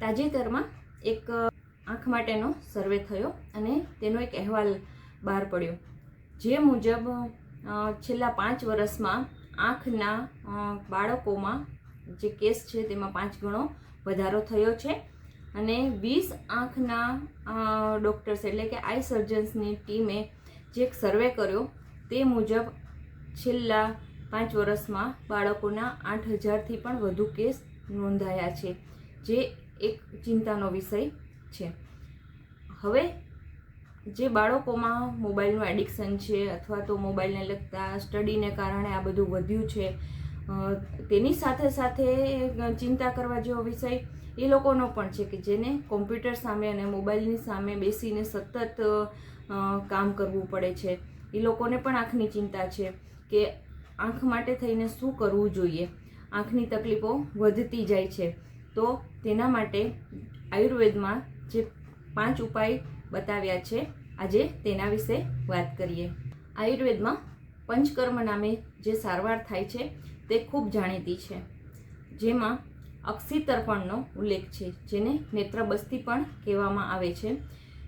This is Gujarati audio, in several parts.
તાજેતરમાં એક આંખ માટેનો સર્વે થયો અને તેનો એક અહેવાલ બહાર પડ્યો. જે મુજબ છેલ્લા પાંચ વર્ષમાં આંખના બાળકોમાં જે કેસ છે તેમાં પાંચ ગણો વધારો થયો છે અને વીસ આંખના ડૉક્ટર્સ એટલે કે આઈ સર્જન્સની ટીમે જે એક સર્વે કર્યો તે મુજબ છેલ્લા પાંચ વર્ષમાં બાળકોના આઠ હજારથી પણ વધુ કેસ નોંધાયા છે. જે એક ચિંતાનો વિષય છે. હવે જે બાળકોમાં મોબાઈલનું એડિક્શન છે અથવા તો મોબાઈલને લગતા સ્ટડીને કારણે આ બધું વધ્યું છે તેની સાથે સાથે ચિંતા કરવા જેવો વિષય એ લોકોનો પણ છે કે જેને કોમ્પ્યુટર સામે અને મોબાઈલની સામે બેસીને સતત કામ કરવું પડે છે. એ લોકોને પણ આંખની ચિંતા છે કે આંખ માટે થઈને શું કરવું જોઈએ? આંખની તકલીફો વધતી જાય છે. તો તેના માટે આયુર્વેદમાં જે પાંચ ઉપાય બતાવ્યા છે, આજે તેના વિશે વાત કરીએ. આયુર્વેદમાં પંચકર્મ નામે જે સારવાર થાય છે, તે ખૂબ જાણીતી છે. જેમાં અક્ષિતર્પણનો ઉલ્લેખ છે, જેને નેત્રબસ્તી પણ કહેવામાં આવે છે.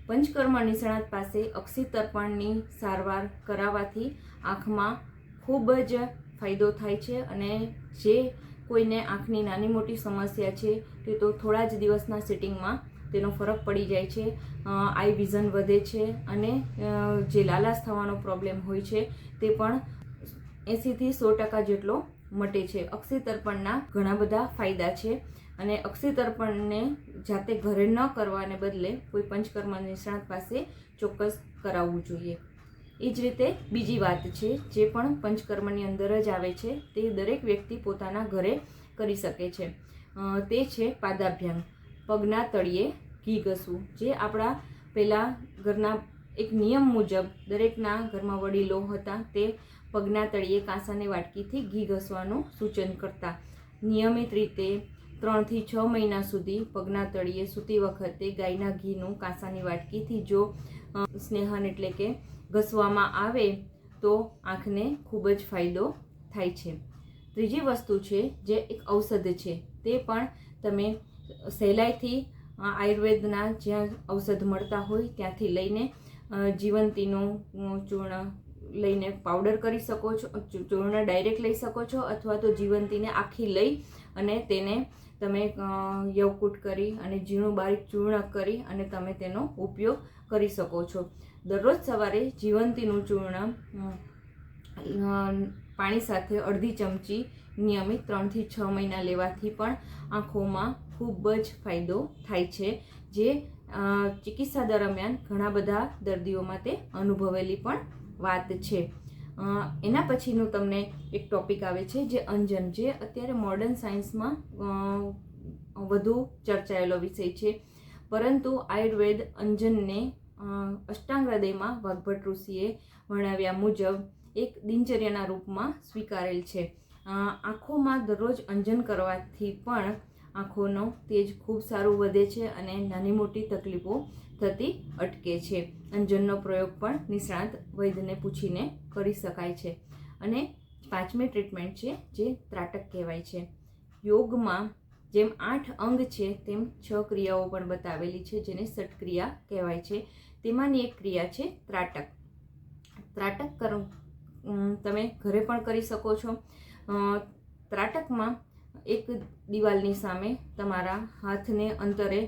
પંચકર્મ નિષ્ણાત પાસે અક્ષિતર્પણની સારવાર કરાવવાથી આંખમાં ખૂબ જ ફાયદો થાય છે અને જે કોઈને આંખની નાની મોટી સમસ્યા છે, તે તો થોડા જ દિવસના સિટિંગમાં તેનો ફરક પડી જાય છે આઈ વિઝન વધે છે અને જે લાલાશ થવાનો પ્રોબ્લેમ હોય છે, તે પણ એંસીથી સો ટકા જેટલો મટે છે. અક્ષિતર્પણના ઘણા બધા ફાયદા છે અને અક્ષિતર્પણને જાતે ઘરે ન કરવાને બદલે કોઈ પંચકર્મ નિષ્ણાત પાસે ચોક્કસ કરાવવું જોઈએ. એ જ રીતે બીજી વાત છે, જે પણ પંચકર્મની અંદર જ આવે છે, તે દરેક વ્યક્તિ પોતાના ઘરે કરી શકે છે. તે છે પાદાભ્યાંગ પગના તળિયે ઘી ઘસવું. જે આપણા પહેલાં ઘરના એક નિયમ મુજબ દરેકના ઘરમાં વડીલો હતા, તે પગના તળિયે કાંસાની વાટકીથી ઘી ઘસવાનું સૂચન કરતા. નિયમિત રીતે ત્રણથી છ મહિના સુધી પગના તળિયે સૂતી વખતે ગાયના ઘીનું કાંસાની વાટકીથી જો સ્નેહન એટલે કે ઘસવામાં આવે તો આંખને ખૂબ જ ફાયદો થાય છે. ત્રીજી વસ્તુ છે જે એક ઔષધ છે, તે પણ તમે સહેલાઈથી આયુર્વેદના જ્યાં ઔષધ મળતા હોય ત્યાંથી લઈને જીવંતીનું ચૂર્ણ લઈને પાવડર કરી શકો છો ચૂર્ણ ડાયરેક્ટ લઈ શકો છો અથવા તો જીવંતીને આખી લઈ અને તેને તમે યવકૂટ કરી અને ઝીણું બારીક ચૂર્ણ કરી અને તમે તેનો ઉપયોગ કરી શકો છો. દરરોજ સવારે જીવંતીનું ચૂર્ણ પાણી સાથે અડધી ચમચી નિયમિત ત્રણથી છ મહિના લેવાથી પણ આંખોમાં ખૂબ જ ફાયદો થાય છે, જે ચિકિત્સા દરમિયાન ઘણા બધા દર્દીઓમાં તે અનુભવેલી પણ વાત છે. એના પછીનું તમને એક ટોપિક આવે છે જે અંજન, જે અત્યારે મોડર્ન સાયન્સમાં વધુ ચર્ચાયેલો વિષય છે. પરંતુ આયુર્વેદ અંજનને અષ્ટાંગ હૃદયમાં ભગભટ ઋષિએ વર્ણવ્યા મુજબ એક દિનચર્યાના રૂપમાં સ્વીકારેલ છે. આંખોમાં દરરોજ અંજન કરવાથી પણ આંખોનો તેજ ખૂબ સારું વધે છે અને નાની મોટી તકલીફો થતી અટકે છે. અંજનનો પ્રયોગ પણ નિષ્ણાત વૈદ્યને પૂછીને કરી શકાય છે. અને પાંચમી ટ્રીટમેન્ટ છે જે ત્રાટક કહેવાય છે. યોગમાં જેમ આઠ અંગ છે, તેમ છ ક્રિયાઓ પણ બતાવેલી છે, જેને સટક્રિયા કહેવાય છે. તેમાંની એક ક્રિયા છે ત્રાટક. ત્રાટક કરો તમે ઘરે પણ કરી શકો છો. ત્રાટકમાં એક દિવાલની સામે તમારા હાથને અંતરે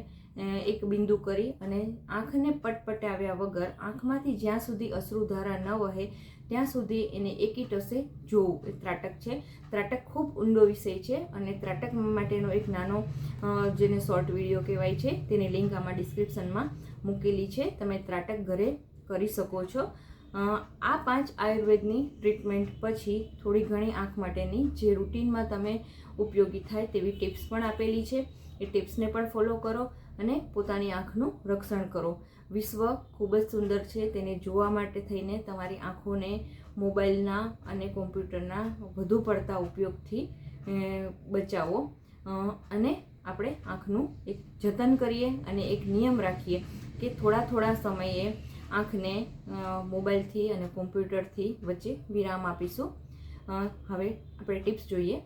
એક બિંદુ કરી અને આંખને પટપટાવ્યા વગર આંખમાંથી જ્યાં સુધી અશ્રુધારા ન વહે, ત્યાં સુધી એને એકી જોવું. એ ત્રાટક છે. ત્રાટક ખૂબ ઊંડો વિષય છે અને ત્રાટક માટેનો એક નાનો જેને શોર્ટ વીડિયો કહેવાય છે, તેની લિંક આમાં ડિસ્ક્રિપ્શનમાં મૂકેલી છે. તમે ત્રાટક ઘરે કરી શકો છો. આ પાંચ આયુર્વેદની ટ્રીટમેન્ટ પછી થોડી ઘણી આંખ માટેની જે રૂટીનમાં તમે ઉપયોગી થાય તેવી ટિપ્સ પણ આપેલી છે. એ ટિપ્સને પણ ફોલો કરો અને પોતાની આંખનું રક્ષણ કરો. વિશ્વ ખૂબ જ સુંદર છે. તેને જોવા માટે થઈને તમારી આંખોને મોબાઈલના અને કોમ્પ્યુટરના વધુ પડતા ઉપયોગથી બચાવો. અને આપણે આંખનું એક જતન કરીએ અને એક નિયમ રાખીએ કે થોડા થોડા સમયે આંખને મોબાઈલથી અને કોમ્પ્યુટરથી વચ્ચે વિરામ આપીશું. હવે આપણે ટિપ્સ જોઈએ.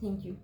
Thank you